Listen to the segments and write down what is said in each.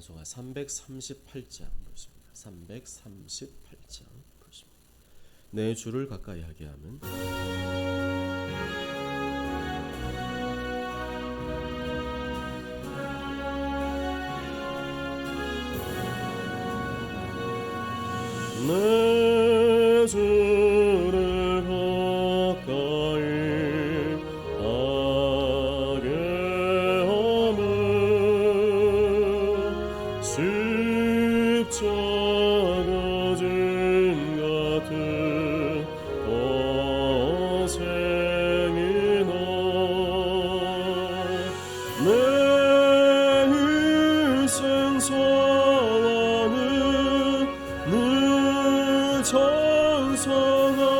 찬송가 338장 보십니다. 338장 보십니다. 내 주를 가까이 하게 하면 내주 찬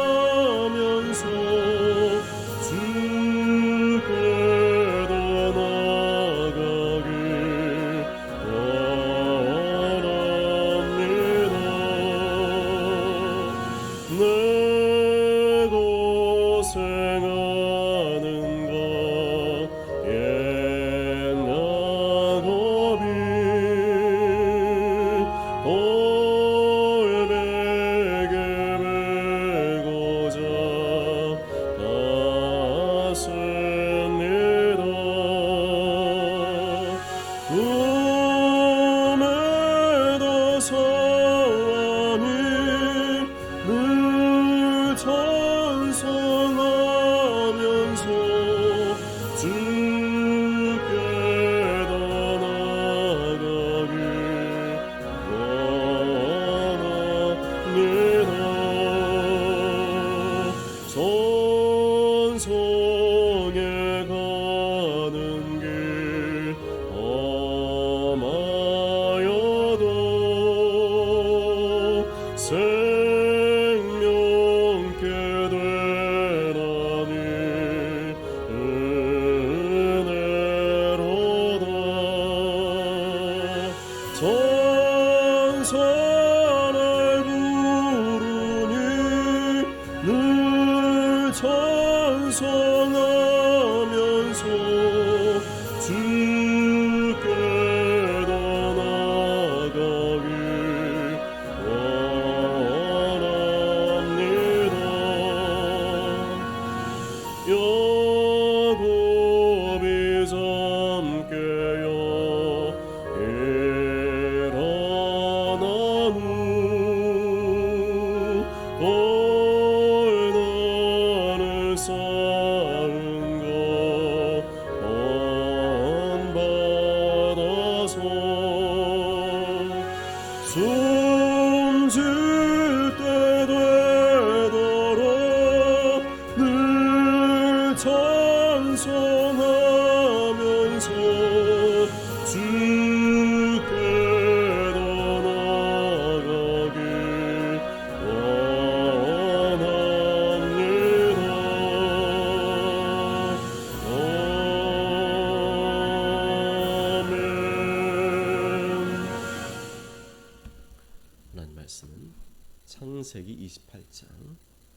창세기 28장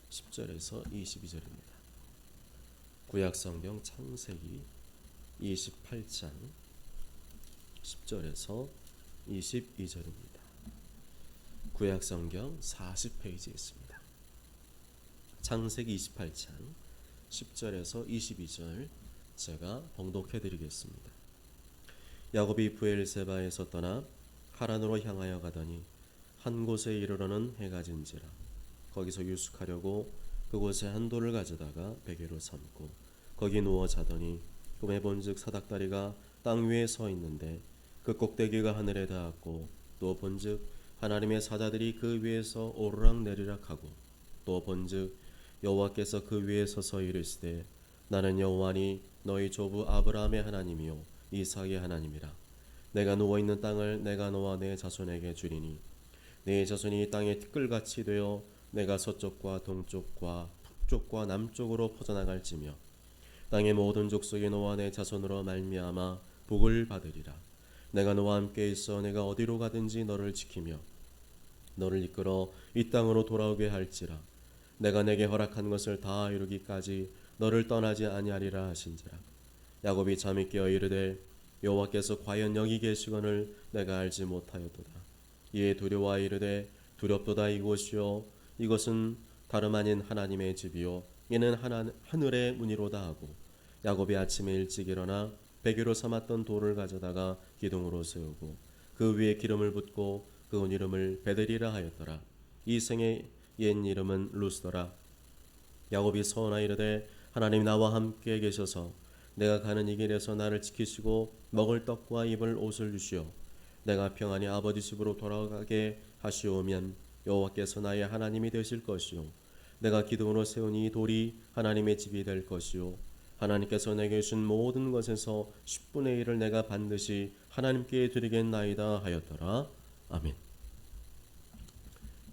10절에서 22절입니다. 구약 성경 창세기 28장 10절에서 22절입니다. 구약 성경 40페이지에 있습니다. 창세기 28장 10절에서 22절 제가 봉독해 드리겠습니다. 야곱이 부엘세바에서 떠나 하란으로 향하여 가더니 한 곳에 이르러는 해가 진지라. 거기서 유숙하려고 그곳에 한 돌을 가져다가 베개로 삼고 거기 누워 자더니 꿈에 본즉 사닥다리가 땅 위에 서 있는데 그 꼭대기가 하늘에 닿았고 또 본즉 하나님의 사자들이 그 위에서 오르락 내리락 하고 또 본즉 여호와께서 그 위에 서서 이르시되 나는 여호와니 너희 조부 아브라함의 하나님이요 이삭의 하나님이라. 내가 누워 있는 땅을 내가 너와 내 자손에게 주리니 내 자손이 땅의 티끌같이 되어 내가 서쪽과 동쪽과 북쪽과 남쪽으로 퍼져나갈지며 땅의 모든 족속이 너와 내 자손으로 말미암아 복을 받으리라. 내가 너와 함께 있어 내가 어디로 가든지 너를 지키며 너를 이끌어 이 땅으로 돌아오게 할지라. 내가 내게 허락한 것을 다 이루기까지 너를 떠나지 아니하리라 하신지라. 야곱이 잠이 깨어 이르되 여호와께서 과연 여기 계시거늘 내가 알지 못하였도다. 이에 두려워 이르되 두렵도다 이곳이요 이것은 다름 아닌 하나님의 집이요 이는 하나, 하늘의 문이로다 하고 야곱이 아침에 일찍 일어나 베개로 삼았던 돌을 가져다가 기둥으로 세우고 그 위에 기름을 붓고 그 이름을 베델이라 하였더라. 이 생의 옛 이름은 루스더라. 야곱이 서원하 이르되 하나님 나와 함께 계셔서 내가 가는 이 길에서 나를 지키시고 먹을 떡과 입을 옷을 주시오. 내가 평안히 아버지 집으로 돌아가게 하시오면 여호와께서 나의 하나님이 되실 것이요 내가 기둥으로 세운 이 돌이 하나님의 집이 될 것이요 하나님께서 내게 주신 모든 것에서 10분의 1을 내가 반드시 하나님께 드리겠나이다 하였더라. 아멘.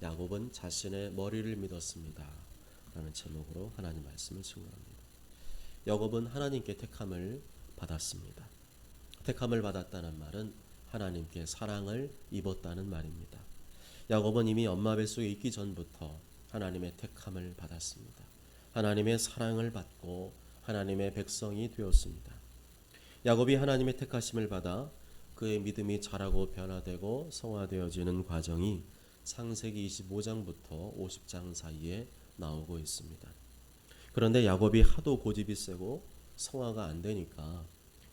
야곱은 자신의 머리를 믿었습니다. 라는 제목으로 하나님 말씀을 증거합니다. 야곱은 하나님께 택함을 받았습니다. 택함을 받았다는 말은 하나님께 사랑을 입었다는 말입니다. 야곱은 이미 엄마 뱃속에 있기 전부터 하나님의 택함을 받았습니다. 하나님의 사랑을 받고 하나님의 백성이 되었습니다. 야곱이 하나님의 택하심을 받아 그의 믿음이 자라고 변화되고 성화되어지는 과정이 창세기 25장부터 50장 사이에 나오고 있습니다. 그런데 야곱이 하도 고집이 세고 성화가 안 되니까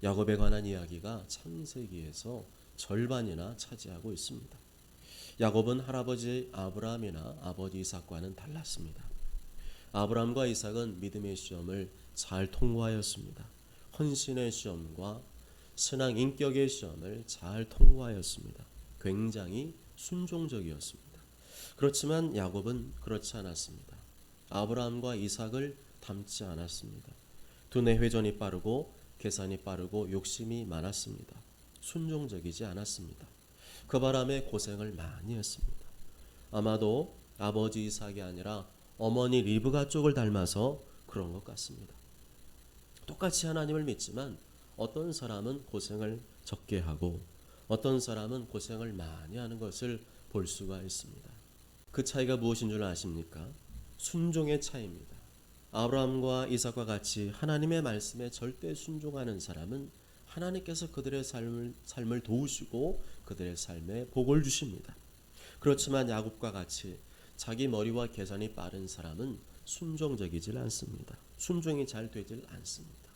야곱에 관한 이야기가 창세기에서 절반이나 차지하고 있습니다. 야곱은 할아버지 아브라함이나 아버지 이삭과는 달랐습니다. 아브라함과 이삭은 믿음의 시험을 잘 통과하였습니다. 헌신의 시험과 신앙 인격의 시험을 잘 통과하였습니다. 굉장히 순종적이었습니다. 그렇지만 야곱은 그렇지 않았습니다. 아브라함과 이삭을 닮지 않았습니다. 두뇌 회전이 빠르고 계산이 빠르고 욕심이 많았습니다. 순종적이지 않았습니다. 그 바람에 고생을 많이 했습니다. 아마도 아버지 이삭이 아니라 어머니 리브가 쪽을 닮아서 그런 것 같습니다. 똑같이 하나님을 믿지만 어떤 사람은 고생을 적게 하고 어떤 사람은 고생을 많이 하는 것을 볼 수가 있습니다. 그 차이가 무엇인 줄 아십니까? 순종의 차이입니다. 아브라함과 이삭과 같이 하나님의 말씀에 절대 순종하는 사람은 하나님께서 그들의 삶을, 삶을 도우시고 그들의 삶에 복을 주십니다. 그렇지만 야곱과 같이 자기 머리와 계산이 빠른 사람은 순종적이질 않습니다. 순종이 잘 되질 않습니다.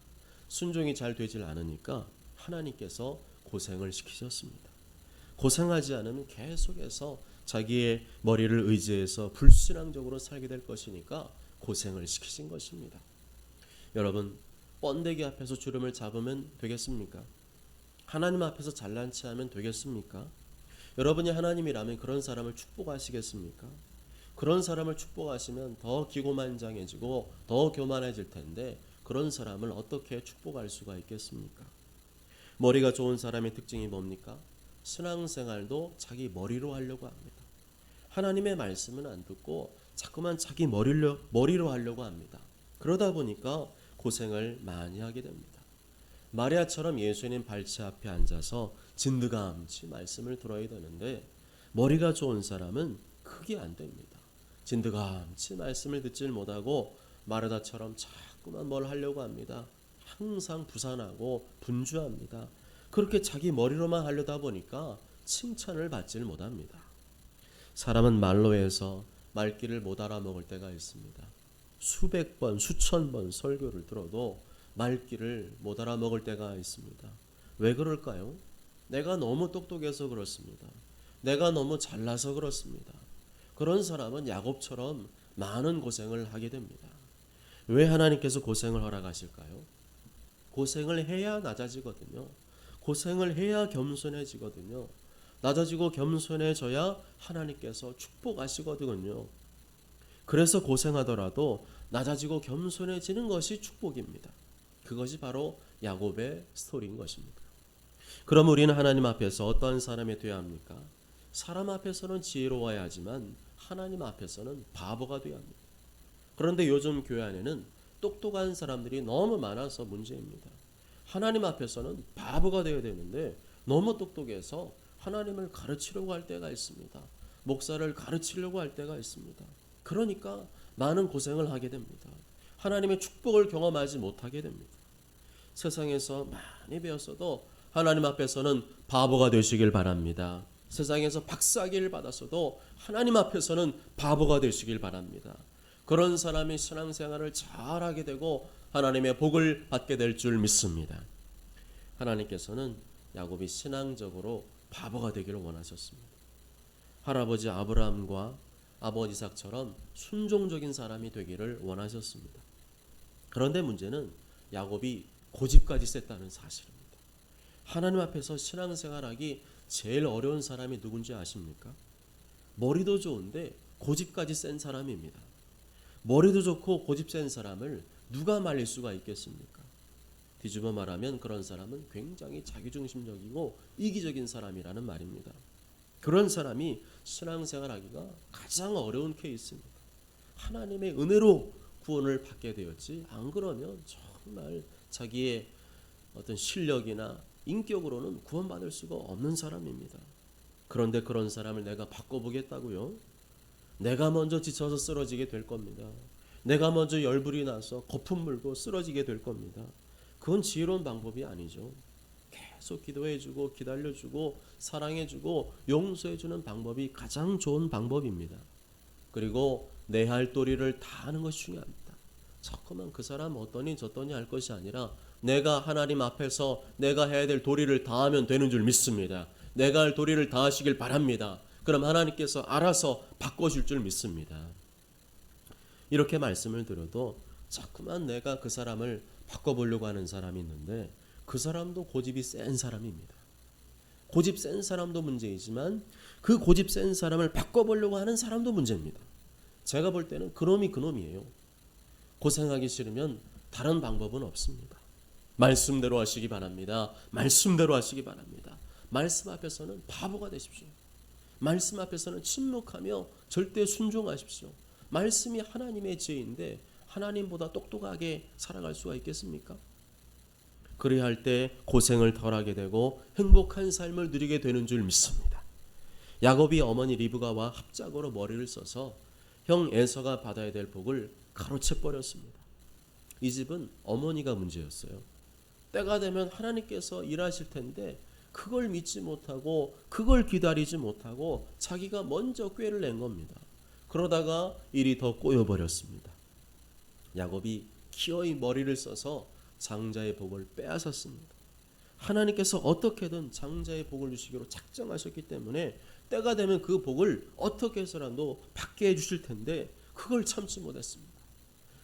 순종이 잘 되질 않으니까 하나님께서 고생을 시키셨습니다. 고생하지 않으면 계속해서 자기의 머리를 의지해서 불신앙적으로 살게 될 것이니까 고생을 시키신 것입니다. 여러분 번데기 앞에서 주름을 잡으면 되겠습니까? 하나님 앞에서 잘난 체하면 되겠습니까? 여러분이 하나님이라면 그런 사람을 축복하시겠습니까? 그런 사람을 축복하시면 더 기고만장해지고 더 교만해질 텐데 그런 사람을 어떻게 축복할 수가 있겠습니까? 머리가 좋은 사람의 특징이 뭡니까? 신앙생활도 자기 머리로 하려고 합니다. 하나님의 말씀은 안 듣고 자꾸만 자기 머리로 머리로 하려고 합니다. 그러다 보니까 고생을 많이 하게 됩니다. 마리아처럼 예수님 발치 앞에 앉아서 진드감치 말씀을 들어야 되는데 머리가 좋은 사람은 그게 안 됩니다. 진드감치 말씀을 듣질 못하고 마르다처럼 자꾸만 뭘 하려고 합니다. 항상 부산하고 분주합니다. 그렇게 자기 머리로만 하려다 보니까 칭찬을 받질 못합니다. 사람은 말로 해서 말귀를 못 알아먹을 때가 있습니다. 수백 번, 수천 번 설교를 들어도 말귀를 못 알아먹을 때가 있습니다. 왜 그럴까요? 내가 너무 똑똑해서 그렇습니다. 내가 너무 잘나서 그렇습니다. 그런 사람은 야곱처럼 많은 고생을 하게 됩니다. 왜 하나님께서 고생을 허락하실까요? 고생을 해야 낮아지거든요. 고생을 해야 겸손해지거든요. 낮아지고 겸손해져야 하나님께서 축복하시거든요. 그래서 고생하더라도 낮아지고 겸손해지는 것이 축복입니다. 그것이 바로 야곱의 스토리인 것입니다. 그럼 우리는 하나님 앞에서 어떠한 사람이 되어야 합니까? 사람 앞에서는 지혜로워야 하지만 하나님 앞에서는 바보가 되어야 합니다. 그런데 요즘 교회 안에는 똑똑한 사람들이 너무 많아서 문제입니다. 하나님 앞에서는 바보가 되어야 되는데 너무 똑똑해서 하나님을 가르치려고 할 때가 있습니다. 목사를 가르치려고 할 때가 있습니다. 그러니까 많은 고생을 하게 됩니다. 하나님의 축복을 경험하지 못하게 됩니다. 세상에서 많이 배웠어도 하나님 앞에서는 바보가 되시길 바랍니다. 세상에서 박사기를 받았어도 하나님 앞에서는 바보가 되시길 바랍니다. 그런 사람이 신앙생활을 잘하게 되고 하나님의 복을 받게 될 줄 믿습니다. 하나님께서는 야곱이 신앙적으로 바보가 되기를 원하셨습니다. 할아버지 아브라함과 아버지 이삭처럼 순종적인 사람이 되기를 원하셨습니다. 그런데 문제는 야곱이 고집까지 셌다는 사실입니다. 하나님 앞에서 신앙생활하기 제일 어려운 사람이 누군지 아십니까? 머리도 좋은데 고집까지 센 사람입니다. 머리도 좋고 고집 센 사람을 누가 말릴 수가 있겠습니까? 뒤집어 말하면 그런 사람은 굉장히 자기중심적이고 이기적인 사람이라는 말입니다. 그런 사람이 신앙생활하기가 가장 어려운 케이스입니다. 하나님의 은혜로 구원을 받게 되었지 안 그러면 정말 자기의 어떤 실력이나 인격으로는 구원받을 수가 없는 사람입니다. 그런데 그런 사람을 내가 바꿔보겠다고요? 내가 먼저 지쳐서 쓰러지게 될 겁니다. 내가 먼저 열불이 나서 거품 물고 쓰러지게 될 겁니다. 그건 지혜로운 방법이 아니죠. 계속 기도해주고 기다려주고 사랑해주고 용서해주는 방법이 가장 좋은 방법입니다. 그리고 내 할 도리를 다 하는 것이 중요합니다. 자꾸만 그 사람 어떠니 저떠니 할 것이 아니라 내가 하나님 앞에서 내가 해야 될 도리를 다 하면 되는 줄 믿습니다. 내가 할 도리를 다 하시길 바랍니다. 그럼 하나님께서 알아서 바꿔줄 줄 믿습니다. 이렇게 말씀을 들어도 자꾸만 내가 그 사람을 바꿔보려고 하는 사람이 있는데 그 사람도 고집이 센 사람입니다. 고집 센 사람도 문제이지만 그 고집 센 사람을 바꿔보려고 하는 사람도 문제입니다. 제가 볼 때는 그놈이 그놈이에요. 고생하기 싫으면 다른 방법은 없습니다. 말씀대로 하시기 바랍니다. 말씀대로 하시기 바랍니다. 말씀 앞에서는 바보가 되십시오. 말씀 앞에서는 침묵하며 절대 순종하십시오. 말씀이 하나님의 지혜인데 하나님보다 똑똑하게 살아갈 수가 있겠습니까? 그래야 할 때 고생을 덜하게 되고 행복한 삶을 누리게 되는 줄 믿습니다. 야곱이 어머니 리브가와 합작으로 머리를 써서 형 에서가 받아야 될 복을 가로채 버렸습니다. 이 집은 어머니가 문제였어요. 때가 되면 하나님께서 일하실 텐데 그걸 믿지 못하고 그걸 기다리지 못하고 자기가 먼저 꾀를 낸 겁니다. 그러다가 일이 더 꼬여 버렸습니다. 야곱이 기어이 머리를 써서 장자의 복을 빼앗았습니다. 하나님께서 어떻게든 장자의 복을 주시기로 작정하셨기 때문에 때가 되면 그 복을 어떻게 해서라도 받게 해주실 텐데 그걸 참지 못했습니다.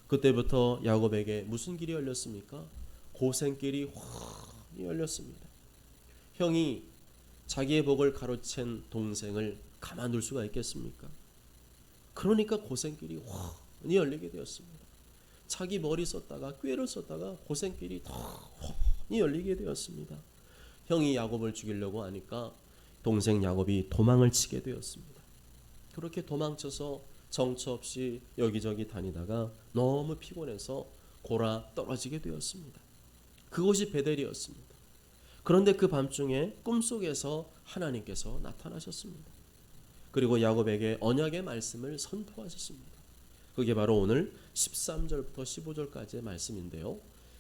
그때부터 야곱에게 무슨 길이 열렸습니까? 고생길이 환히 열렸습니다. 형이 자기의 복을 가로챈 동생을 가만둘 수가 있겠습니까? 그러니까 고생길이 환히 열리게 되었습니다. 자기 머리 썼다가 꾀를 썼다가 고생길이 더 환히 열리게 되었습니다. 형이 야곱을 죽이려고 하니까 동생 야곱이 도망을 치게 되었습니다. 그렇게 도망쳐서 정처 없이 여기저기 다니다가 너무 피곤해서 골아 떨어지게 되었습니다. 그곳이 베델이었습니다. 그런데 그 밤중에 꿈속에서 하나님께서 나타나셨습니다. 그리고 야곱에게 언약의 말씀을 선포하셨습니다. 그게 바로 오늘 13절부터 15절까지의 말씀인데요.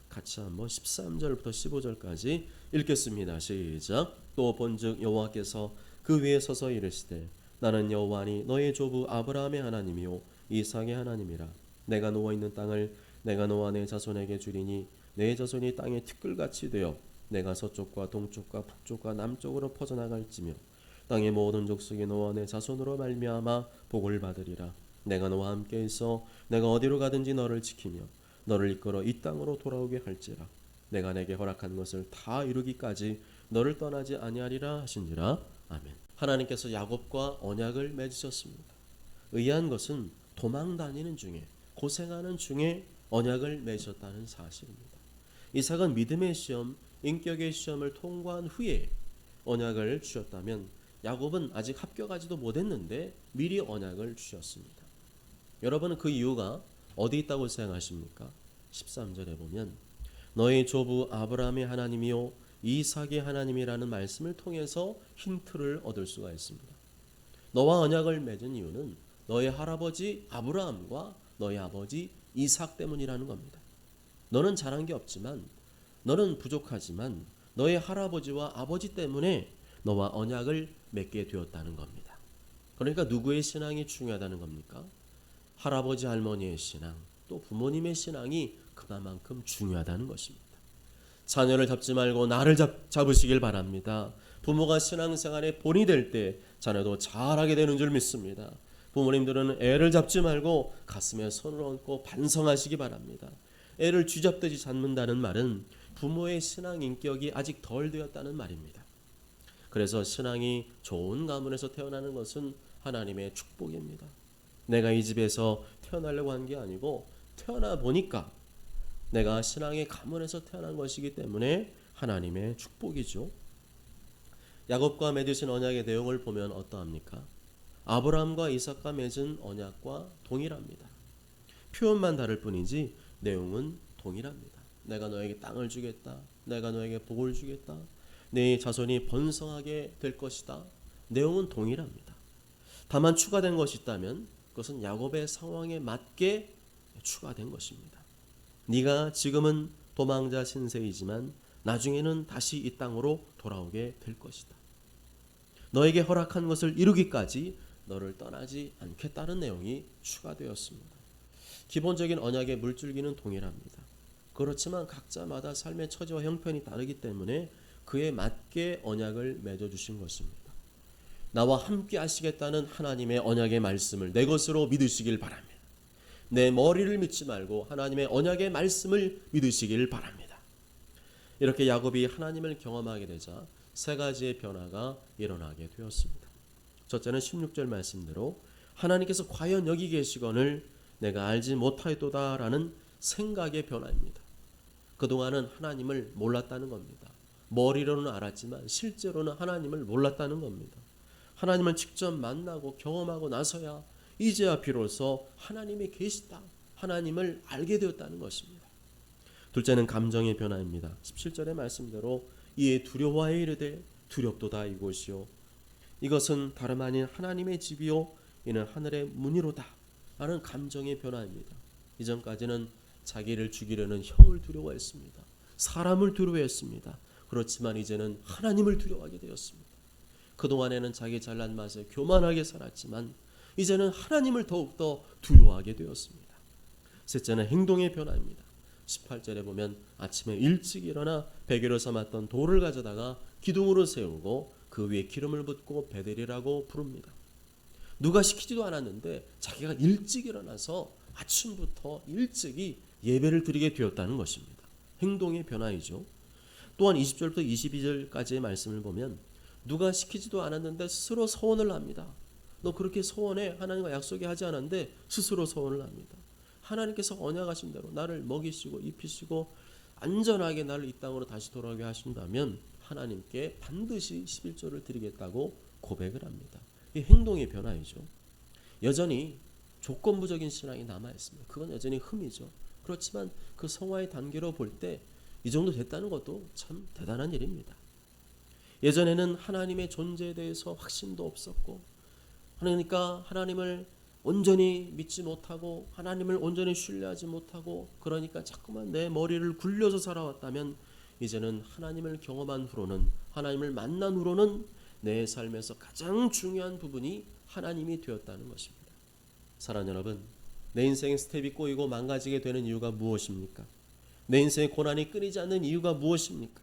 같이 한번 13절부터 15절까지 읽겠습니다. 시작. 또 본즉 여호와께서 그 위에 서서 이르시되 나는 여호와니 너의 조부 아브라함의 하나님이요 이삭의 하나님이라 내가 누워 있는 땅을 내가 너와 내 자손에게 주리니 내 자손이 땅의 티끌같이 되어 내가 서쪽과 동쪽과 북쪽과 남쪽으로 퍼져나갈지며 땅의 모든 족속이 너와 내 자손으로 말미암아 복을 받으리라 내가 너와 함께 있어 내가 어디로 가든지 너를 지키며 너를 이끌어 이 땅으로 돌아오게 할지라 내가 내게 허락한 것을 다 이루기까지 너를 떠나지 아니하리라 하시니라 아멘. 하나님께서 야곱과 언약을 맺으셨습니다. 의아한 것은 도망 다니는 중에 고생하는 중에 언약을 맺으셨다는 사실입니다. 이삭은 믿음의 시험, 인격의 시험을 통과한 후에 언약을 주셨다면 야곱은 아직 합격하지도 못했는데 미리 언약을 주셨습니다. 여러분은 그 이유가 어디 있다고 생각하십니까? 13절에 보면 너희 조부 아브라함의 하나님이요 이삭의 하나님이라는 말씀을 통해서 힌트를 얻을 수가 있습니다. 너와 언약을 맺은 이유는 너의 할아버지 아브라함과 너의 아버지 이삭 때문이라는 겁니다. 너는 잘한 게 없지만 너는 부족하지만 너의 할아버지와 아버지 때문에 너와 언약을 맺게 되었다는 겁니다. 그러니까 누구의 신앙이 중요하다는 겁니까? 할아버지 할머니의 신앙, 또 부모님의 신앙이 그만큼 중요하다는 것입니다. 자녀를 잡지 말고 나를 잡, 잡으시길 바랍니다. 부모가 신앙생활에 본이 될 때 자녀도 잘하게 되는 줄 믿습니다. 부모님들은 애를 잡지 말고 가슴에 손을 얹고 반성하시기 바랍니다. 애를 쥐잡듯이 잡는다는 말은 부모의 신앙 인격이 아직 덜 되었다는 말입니다. 그래서 신앙이 좋은 가문에서 태어나는 것은 하나님의 축복입니다. 내가 이 집에서 태어나려고 한 게 아니고 태어나 보니까 내가 신앙의 가문에서 태어난 것이기 때문에 하나님의 축복이죠. 야곱과 맺으신 언약의 내용을 보면 어떠합니까? 아브라함과 이삭과 맺은 언약과 동일합니다. 표현만 다를 뿐이지 내용은 동일합니다. 내가 너에게 땅을 주겠다. 내가 너에게 복을 주겠다. 네 자손이 번성하게 될 것이다. 내용은 동일합니다. 다만 추가된 것이 있다면 그것은 야곱의 상황에 맞게 추가된 것입니다. 네가 지금은 도망자 신세이지만 나중에는 다시 이 땅으로 돌아오게 될 것이다. 너에게 허락한 것을 이루기까지 너를 떠나지 않겠다는 내용이 추가되었습니다. 기본적인 언약의 물줄기는 동일합니다. 그렇지만 각자마다 삶의 처지와 형편이 다르기 때문에 그에 맞게 언약을 맺어 주신 것입니다. 나와 함께 하시겠다는 하나님의 언약의 말씀을 내 것으로 믿으시길 바랍니다. 내 머리를 믿지 말고 하나님의 언약의 말씀을 믿으시길 바랍니다. 이렇게 야곱이 하나님을 경험하게 되자 세 가지의 변화가 일어나게 되었습니다. 첫째는 16절 말씀대로 하나님께서 과연 여기 계시건을 내가 알지 못하였도다라는 생각의 변화입니다. 그동안은 하나님을 몰랐다는 겁니다. 머리로는 알았지만 실제로는 하나님을 몰랐다는 겁니다. 하나님을 직접 만나고 경험하고 나서야 이제야 비로소 하나님이 계시다. 하나님을 알게 되었다는 것입니다. 둘째는 감정의 변화입니다. 17절의 말씀대로 이에 두려워하여 이르되 두렵도다 이곳이요 이것은 다름 아닌 하나님의 집이요 이는 하늘의 문이로다 라는 감정의 변화입니다. 이전까지는 자기를 죽이려는 형을 두려워했습니다. 사람을 두려워했습니다. 그렇지만 이제는 하나님을 두려워하게 되었습니다. 그동안에는 자기 잘난 맛에 교만하게 살았지만 이제는 하나님을 더욱더 두려워하게 되었습니다. 셋째는 행동의 변화입니다. 18절에 보면 아침에 일찍 일어나 베개로 삼았던 돌을 가져다가 기둥으로 세우고 그 위에 기름을 붓고 베델이라고 부릅니다. 누가 시키지도 않았는데 자기가 일찍 일어나서 아침부터 일찍이 예배를 드리게 되었다는 것입니다. 행동의 변화이죠. 또한 20절부터 22절까지의 말씀을 보면 누가 시키지도 않았는데 스스로 서원을 합니다. 너 그렇게 서원해 하나님과 약속이 하지 않았는데 스스로 서원을 합니다. 하나님께서 언약하신 대로 나를 먹이시고 입히시고 안전하게 나를 이 땅으로 다시 돌아오게 하신다면 하나님께 반드시 11조를 드리겠다고 고백을 합니다. 이 행동의 변화이죠. 여전히 조건부적인 신앙이 남아 있습니다. 그건 여전히 흠이죠. 그렇지만 그 성화의 단계로 볼 때 이 정도 됐다는 것도 참 대단한 일입니다. 예전에는 하나님의 존재에 대해서 확신도 없었고 그러니까 하나님을 온전히 믿지 못하고 하나님을 온전히 신뢰하지 못하고 그러니까 자꾸만 내 머리를 굴려서 살아왔다면 이제는 하나님을 경험한 후로는 하나님을 만난 후로는 내 삶에서 가장 중요한 부분이 하나님이 되었다는 것입니다. 사랑 여러분, 내 인생의 스텝이 꼬이고 망가지게 되는 이유가 무엇입니까? 내 인생의 고난이 끊이지 않는 이유가 무엇입니까?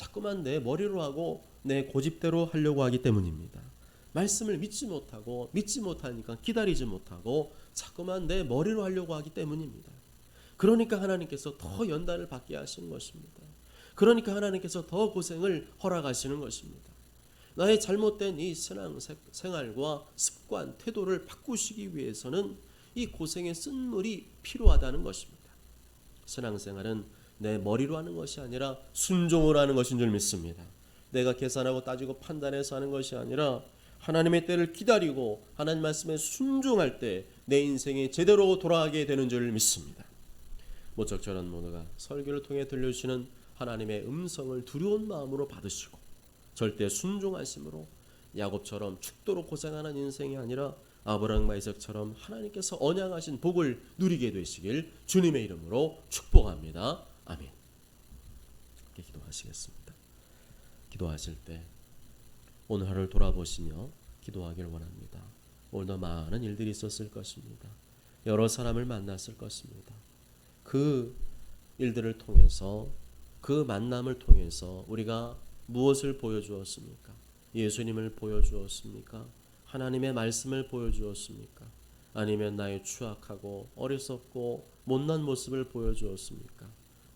자꾸만 내 머리로 하고 내 고집대로 하려고 하기 때문입니다. 말씀을 믿지 못하고 믿지 못하니까 기다리지 못하고 자꾸만 내 머리로 하려고 하기 때문입니다. 그러니까 하나님께서 더 연단을 받게 하시는 것입니다. 그러니까 하나님께서 더 고생을 허락하시는 것입니다. 나의 잘못된 이 신앙 생활과 습관, 태도를 바꾸시기 위해서는 이 고생의 쓴물이 필요하다는 것입니다. 신앙생활은 내 머리로 하는 것이 아니라 순종으로 하는 것인 줄 믿습니다. 내가 계산하고 따지고 판단해서 하는 것이 아니라 하나님의 때를 기다리고 하나님 말씀에 순종할 때 내 인생이 제대로 돌아가게 되는 줄 믿습니다. 모적절한 모두가 설교를 통해 들려주시는 하나님의 음성을 두려운 마음으로 받으시고 절대 순종하심으로 야곱처럼 죽도록 고생하는 인생이 아니라 아브라함과 이삭처럼 하나님께서 언양하신 복을 누리게 되시길 주님의 이름으로 축복합니다. 아멘. 기도하시겠습니다. 기도하실 때 오늘 하루를 돌아보시며 기도하길 원합니다. 오늘도 많은 일들이 있었을 것입니다. 여러 사람을 만났을 것입니다. 그 일들을 통해서 그 만남을 통해서 우리가 무엇을 보여주었습니까? 예수님을 보여주었습니까? 하나님의 말씀을 보여주었습니까? 아니면 나의 추악하고 어리석고 못난 모습을 보여주었습니까?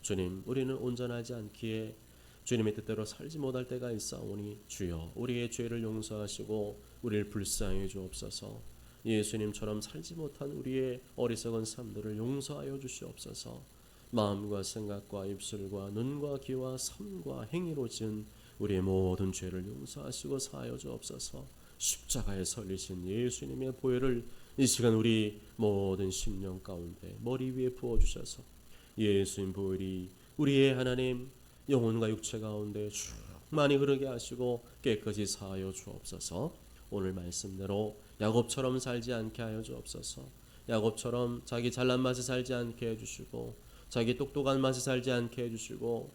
주님, 우리는 온전하지 않기에 주님의 뜻대로 살지 못할 때가 있사오니 주여 우리의 죄를 용서하시고 우리를 불쌍히 주옵소서. 예수님처럼 살지 못한 우리의 어리석은 삶들을 용서하여 주시옵소서. 마음과 생각과 입술과 눈과 귀와 삶과 행위로 지은 우리의 모든 죄를 용서하시고 사하여 주옵소서. 십자가에 설리신 예수님의 보혈을 이 시간 우리 모든 심령 가운데 머리 위에 부어 주셔서 예수님 보혈이 우리의 하나님 영혼과 육체 가운데 충만히 흐르게 하시고 깨끗이 사하여 주옵소서. 오늘 말씀대로 야곱처럼 살지 않게 하여 주옵소서. 야곱처럼 자기 잘난 맛에 살지 않게 해 주시고 자기 똑똑한 맛에 살지 않게 해 주시고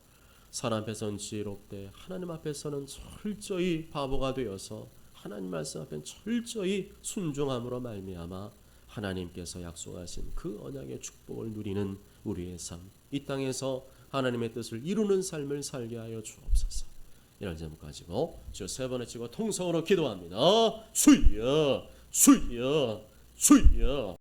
사람 앞에서는 지혜롭되 하나님 앞에서는 철저히 바보가 되어서 하나님 말씀 앞에 철저히 순종함으로 말미암아 하나님께서 약속하신 그 언약의 축복을 누리는 우리의 삶, 이 땅에서 하나님의 뜻을 이루는 삶을 살게 하여 주옵소서. 이런 제목 가지고 주세 번에 치고 통성으로 기도합니다. 주여, 주여, 주여.